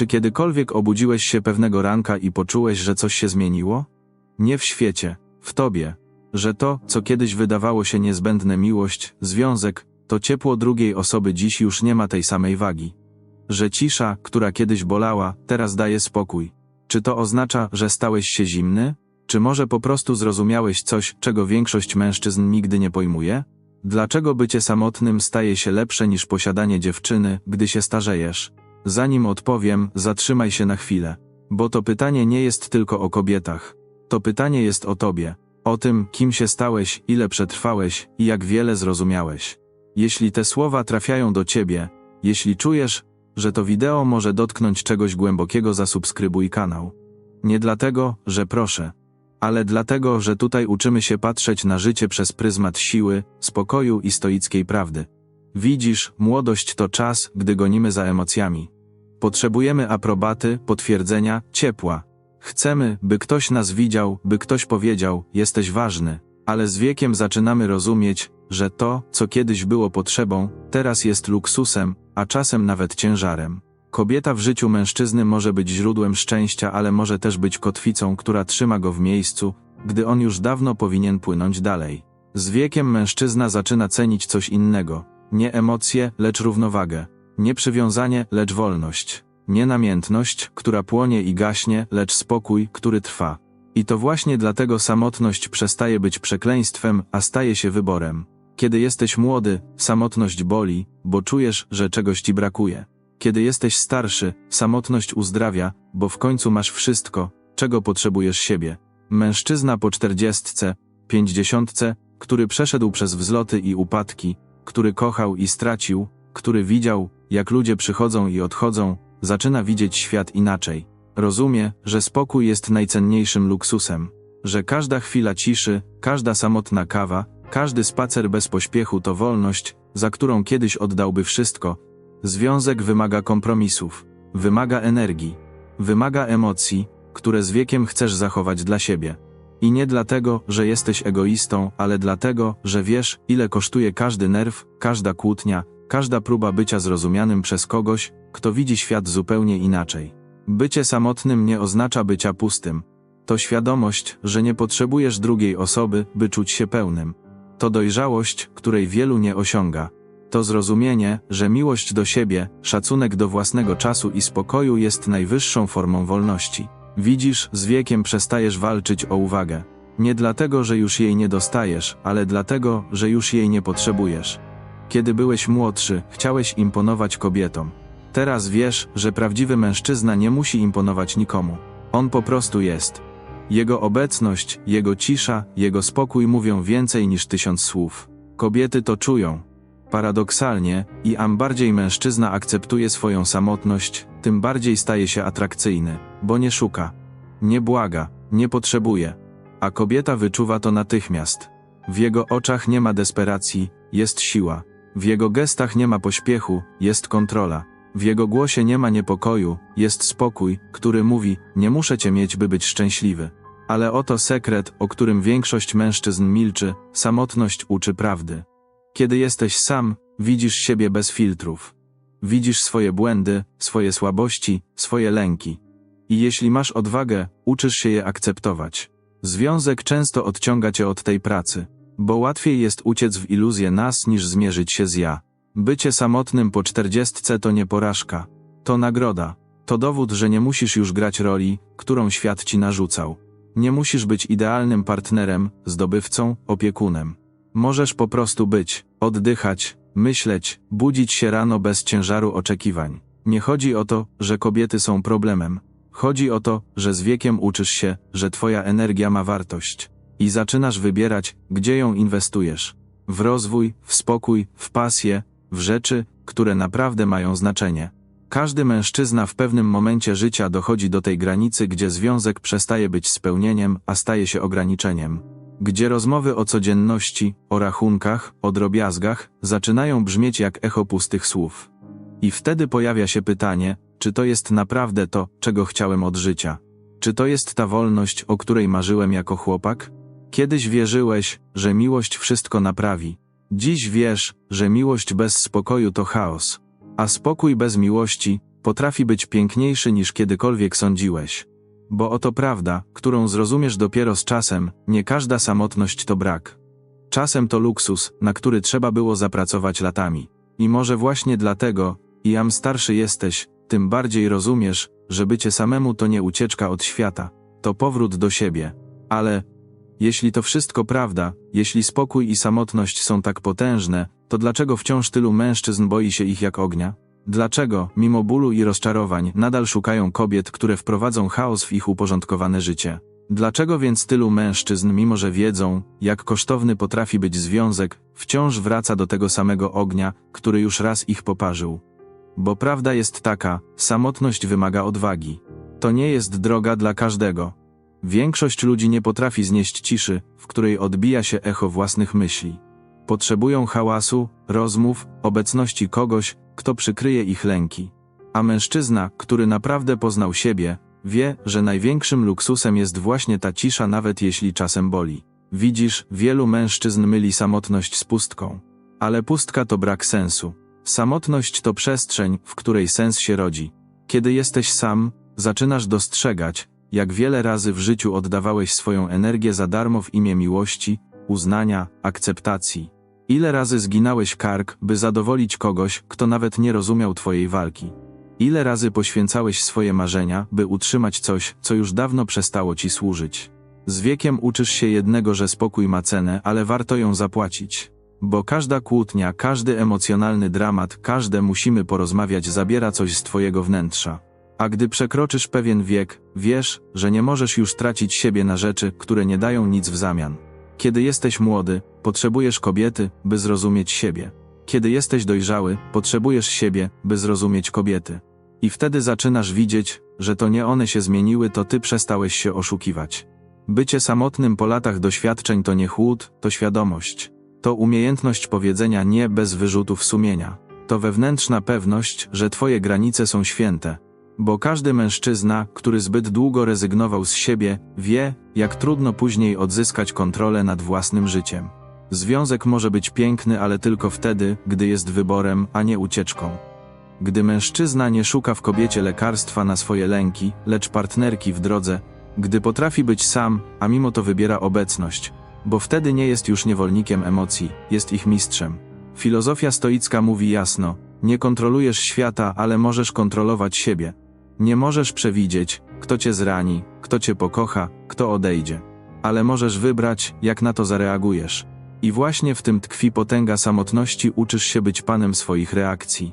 Czy kiedykolwiek obudziłeś się pewnego ranka i poczułeś, że coś się zmieniło? Nie w świecie, w tobie. Że to, co kiedyś wydawało się niezbędne miłość, związek, to ciepło drugiej osoby dziś już nie ma tej samej wagi. Że cisza, która kiedyś bolała, teraz daje spokój. Czy to oznacza, że stałeś się zimny? Czy może po prostu zrozumiałeś coś, czego większość mężczyzn nigdy nie pojmuje? Dlaczego bycie samotnym staje się lepsze niż posiadanie dziewczyny, gdy się starzejesz? Zanim odpowiem, zatrzymaj się na chwilę. Bo to pytanie nie jest tylko o kobietach. To pytanie jest o tobie. O tym, kim się stałeś, ile przetrwałeś i jak wiele zrozumiałeś. Jeśli te słowa trafiają do ciebie, jeśli czujesz, że to wideo może dotknąć czegoś głębokiego, zasubskrybuj kanał. Nie dlatego, że proszę, ale dlatego, że tutaj uczymy się patrzeć na życie przez pryzmat siły, spokoju i stoickiej prawdy. Widzisz, młodość to czas, gdy gonimy za emocjami. Potrzebujemy aprobaty, potwierdzenia, ciepła. Chcemy, by ktoś nas widział, by ktoś powiedział: Jesteś ważny, ale z wiekiem zaczynamy rozumieć, że to, co kiedyś było potrzebą, teraz jest luksusem, a czasem nawet ciężarem. Kobieta w życiu mężczyzny może być źródłem szczęścia, ale może też być kotwicą, która trzyma go w miejscu, gdy on już dawno powinien płynąć dalej. Z wiekiem mężczyzna zaczyna cenić coś innego. Nie emocje, lecz równowagę. Nie przywiązanie, lecz wolność. Nie namiętność, która płonie i gaśnie, lecz spokój, który trwa. I to właśnie dlatego samotność przestaje być przekleństwem, a staje się wyborem. Kiedy jesteś młody, samotność boli, bo czujesz, że czegoś ci brakuje. Kiedy jesteś starszy, samotność uzdrawia, bo w końcu masz wszystko, czego potrzebujesz siebie. Mężczyzna po czterdziestce, pięćdziesiątce, który przeszedł przez wzloty i upadki, który kochał i stracił, który widział, jak ludzie przychodzą i odchodzą, zaczyna widzieć świat inaczej. Rozumie, że spokój jest najcenniejszym luksusem, że każda chwila ciszy, każda samotna kawa, każdy spacer bez pośpiechu to wolność, za którą kiedyś oddałby wszystko. Związek wymaga kompromisów, wymaga energii, wymaga emocji, które z wiekiem chcesz zachować dla siebie. I nie dlatego, że jesteś egoistą, ale dlatego, że wiesz, ile kosztuje każdy nerw, każda kłótnia, każda próba bycia zrozumianym przez kogoś, kto widzi świat zupełnie inaczej. Bycie samotnym nie oznacza bycia pustym. To świadomość, że nie potrzebujesz drugiej osoby, by czuć się pełnym. To dojrzałość, której wielu nie osiąga. To zrozumienie, że miłość do siebie, szacunek do własnego czasu i spokoju jest najwyższą formą wolności. Widzisz, z wiekiem przestajesz walczyć o uwagę. Nie dlatego, że już jej nie dostajesz, ale dlatego, że już jej nie potrzebujesz. Kiedy byłeś młodszy, chciałeś imponować kobietom. Teraz wiesz, że prawdziwy mężczyzna nie musi imponować nikomu. On po prostu jest. Jego obecność, jego cisza, jego spokój mówią więcej niż tysiąc słów. Kobiety to czują. Paradoksalnie, i im bardziej mężczyzna akceptuje swoją samotność, tym bardziej staje się atrakcyjny, bo nie szuka, nie błaga, nie potrzebuje. A kobieta wyczuwa to natychmiast. W jego oczach nie ma desperacji, jest siła. W jego gestach nie ma pośpiechu, jest kontrola. W jego głosie nie ma niepokoju, jest spokój, który mówi: Nie muszę cię mieć, by być szczęśliwy. Ale oto sekret, o którym większość mężczyzn milczy: samotność uczy prawdy. Kiedy jesteś sam, widzisz siebie bez filtrów. Widzisz swoje błędy, swoje słabości, swoje lęki. I jeśli masz odwagę, uczysz się je akceptować. Związek często odciąga cię od tej pracy, bo łatwiej jest uciec w iluzję nas niż zmierzyć się z ja. Bycie samotnym po czterdziestce to nie porażka, to nagroda. To dowód, że nie musisz już grać roli, którą świat ci narzucał. Nie musisz być idealnym partnerem, zdobywcą, opiekunem. Możesz po prostu być, oddychać, myśleć, budzić się rano bez ciężaru oczekiwań. Nie chodzi o to, że kobiety są problemem. Chodzi o to, że z wiekiem uczysz się, że twoja energia ma wartość. I zaczynasz wybierać, gdzie ją inwestujesz. W rozwój, w spokój, w pasję, w rzeczy, które naprawdę mają znaczenie. Każdy mężczyzna w pewnym momencie życia dochodzi do tej granicy, gdzie związek przestaje być spełnieniem, a staje się ograniczeniem. Gdzie rozmowy o codzienności, o rachunkach, o drobiazgach zaczynają brzmieć jak echo pustych słów. I wtedy pojawia się pytanie, czy to jest naprawdę to, czego chciałem od życia? Czy to jest ta wolność, o której marzyłem jako chłopak? Kiedyś wierzyłeś, że miłość wszystko naprawi. Dziś wiesz, że miłość bez spokoju to chaos, a spokój bez miłości potrafi być piękniejszy niż kiedykolwiek sądziłeś. Bo oto prawda, którą zrozumiesz dopiero z czasem, nie każda samotność to brak. Czasem to luksus, na który trzeba było zapracować latami. I może właśnie dlatego, im starszy jesteś, tym bardziej rozumiesz, że bycie samemu to nie ucieczka od świata, to powrót do siebie. Ale, jeśli to wszystko prawda, jeśli spokój i samotność są tak potężne, to dlaczego wciąż tylu mężczyzn boi się ich jak ognia? Dlaczego, mimo bólu i rozczarowań, nadal szukają kobiet, które wprowadzą chaos w ich uporządkowane życie? Dlaczego więc tylu mężczyzn, mimo że wiedzą, jak kosztowny potrafi być związek, wciąż wraca do tego samego ognia, który już raz ich poparzył? Bo prawda jest taka, samotność wymaga odwagi. To nie jest droga dla każdego. Większość ludzi nie potrafi znieść ciszy, w której odbija się echo własnych myśli. Potrzebują hałasu, rozmów, obecności kogoś, kto przykryje ich lęki. A mężczyzna, który naprawdę poznał siebie, wie, że największym luksusem jest właśnie ta cisza, nawet jeśli czasem boli. Widzisz, wielu mężczyzn myli samotność z pustką. Ale pustka to brak sensu. Samotność to przestrzeń, w której sens się rodzi. Kiedy jesteś sam, zaczynasz dostrzegać, jak wiele razy w życiu oddawałeś swoją energię za darmo w imię miłości, uznania, akceptacji. Ile razy zginałeś kark, by zadowolić kogoś, kto nawet nie rozumiał twojej walki. Ile razy poświęcałeś swoje marzenia, by utrzymać coś, co już dawno przestało ci służyć. Z wiekiem uczysz się jednego, że spokój ma cenę, ale warto ją zapłacić. Bo każda kłótnia, każdy emocjonalny dramat, każde musimy porozmawiać zabiera coś z twojego wnętrza. A gdy przekroczysz pewien wiek, wiesz, że nie możesz już tracić siebie na rzeczy, które nie dają nic w zamian. Kiedy jesteś młody, potrzebujesz kobiety, by zrozumieć siebie. Kiedy jesteś dojrzały, potrzebujesz siebie, by zrozumieć kobiety. I wtedy zaczynasz widzieć, że to nie one się zmieniły, to ty przestałeś się oszukiwać. Bycie samotnym po latach doświadczeń to nie chłód, to świadomość. To umiejętność powiedzenia nie bez wyrzutów sumienia. To wewnętrzna pewność, że twoje granice są święte. Bo każdy mężczyzna, który zbyt długo rezygnował z siebie, wie, jak trudno później odzyskać kontrolę nad własnym życiem. Związek może być piękny, ale tylko wtedy, gdy jest wyborem, a nie ucieczką. Gdy mężczyzna nie szuka w kobiecie lekarstwa na swoje lęki, lecz partnerki w drodze, gdy potrafi być sam, a mimo to wybiera obecność, bo wtedy nie jest już niewolnikiem emocji, jest ich mistrzem. Filozofia stoicka mówi jasno: nie kontrolujesz świata, ale możesz kontrolować siebie. Nie możesz przewidzieć, kto cię zrani, kto cię pokocha, kto odejdzie. Ale możesz wybrać, jak na to zareagujesz. I właśnie w tym tkwi potęga samotności, uczysz się być panem swoich reakcji.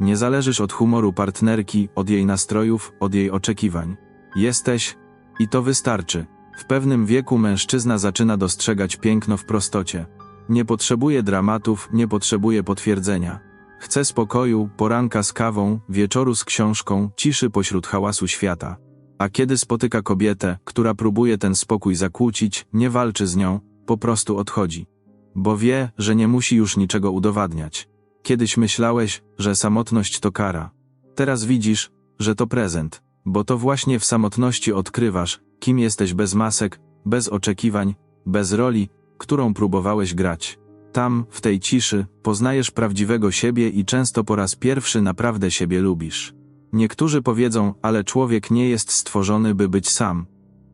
Nie zależysz od humoru partnerki, od jej nastrojów, od jej oczekiwań. Jesteś, i to wystarczy. W pewnym wieku mężczyzna zaczyna dostrzegać piękno w prostocie. Nie potrzebuje dramatów, nie potrzebuje potwierdzenia. Chce spokoju, poranka z kawą, wieczoru z książką, ciszy pośród hałasu świata. A kiedy spotyka kobietę, która próbuje ten spokój zakłócić, nie walczy z nią, po prostu odchodzi. Bo wie, że nie musi już niczego udowadniać. Kiedyś myślałeś, że samotność to kara. Teraz widzisz, że to prezent, bo to właśnie w samotności odkrywasz, kim jesteś bez masek, bez oczekiwań, bez roli, którą próbowałeś grać. Tam, w tej ciszy, poznajesz prawdziwego siebie i często po raz pierwszy naprawdę siebie lubisz. Niektórzy powiedzą, ale człowiek nie jest stworzony, by być sam.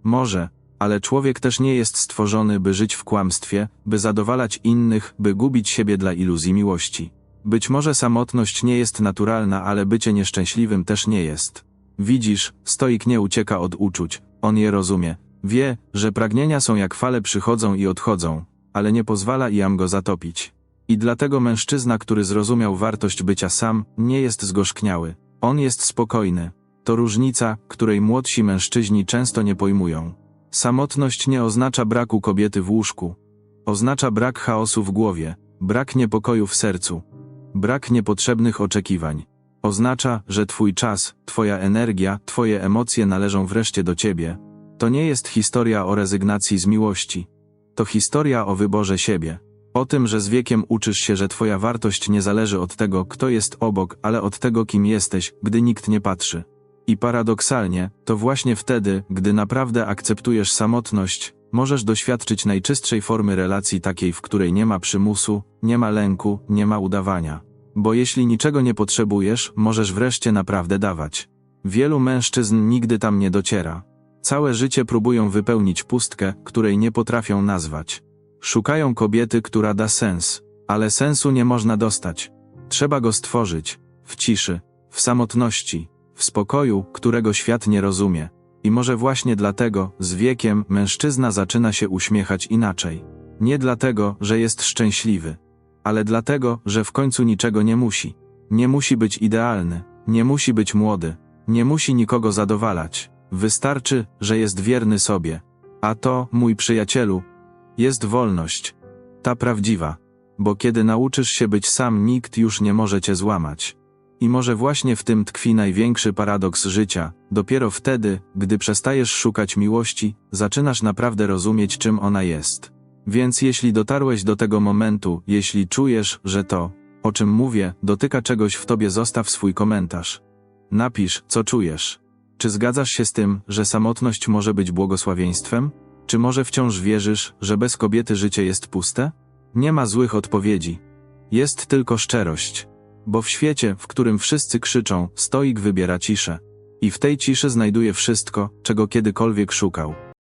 Może, ale człowiek też nie jest stworzony, by żyć w kłamstwie, by zadowalać innych, by gubić siebie dla iluzji miłości. Być może samotność nie jest naturalna, ale bycie nieszczęśliwym też nie jest. Widzisz, stoik nie ucieka od uczuć, on je rozumie. Wie, że pragnienia są jak fale przychodzą i odchodzą, ale nie pozwala im go zatopić. I dlatego mężczyzna, który zrozumiał wartość bycia sam, nie jest zgorzkniały. On jest spokojny. To różnica, której młodsi mężczyźni często nie pojmują. Samotność nie oznacza braku kobiety w łóżku. Oznacza brak chaosu w głowie, brak niepokoju w sercu, brak niepotrzebnych oczekiwań. Oznacza, że Twój czas, Twoja energia, Twoje emocje należą wreszcie do Ciebie. To nie jest historia o rezygnacji z miłości. To historia o wyborze siebie. O tym, że z wiekiem uczysz się, że Twoja wartość nie zależy od tego, kto jest obok, ale od tego, kim jesteś, gdy nikt nie patrzy. I paradoksalnie, to właśnie wtedy, gdy naprawdę akceptujesz samotność, możesz doświadczyć najczystszej formy relacji takiej, w której nie ma przymusu, nie ma lęku, nie ma udawania. Bo jeśli niczego nie potrzebujesz, możesz wreszcie naprawdę dawać. Wielu mężczyzn nigdy tam nie dociera. Całe życie próbują wypełnić pustkę, której nie potrafią nazwać. Szukają kobiety, która da sens, ale sensu nie można dostać. Trzeba go stworzyć w ciszy, w samotności, w spokoju, którego świat nie rozumie. I może właśnie dlatego, z wiekiem, mężczyzna zaczyna się uśmiechać inaczej. Nie dlatego, że jest szczęśliwy, ale dlatego, że w końcu niczego nie musi. Nie musi być idealny, nie musi być młody, nie musi nikogo zadowalać. Wystarczy, że jest wierny sobie. A to, mój przyjacielu, jest wolność. Ta prawdziwa. Bo kiedy nauczysz się być sam, nikt już nie może cię złamać. I może właśnie w tym tkwi największy paradoks życia. Dopiero wtedy, gdy przestajesz szukać miłości, zaczynasz naprawdę rozumieć, czym ona jest. Więc jeśli dotarłeś do tego momentu, jeśli czujesz, że to, o czym mówię, dotyka czegoś w tobie, zostaw swój komentarz. Napisz, co czujesz. Czy zgadzasz się z tym, że samotność może być błogosławieństwem? Czy może wciąż wierzysz, że bez kobiety życie jest puste? Nie ma złych odpowiedzi. Jest tylko szczerość. Bo w świecie, w którym wszyscy krzyczą, stoik wybiera ciszę. I w tej ciszy znajduje wszystko, czego kiedykolwiek szukał.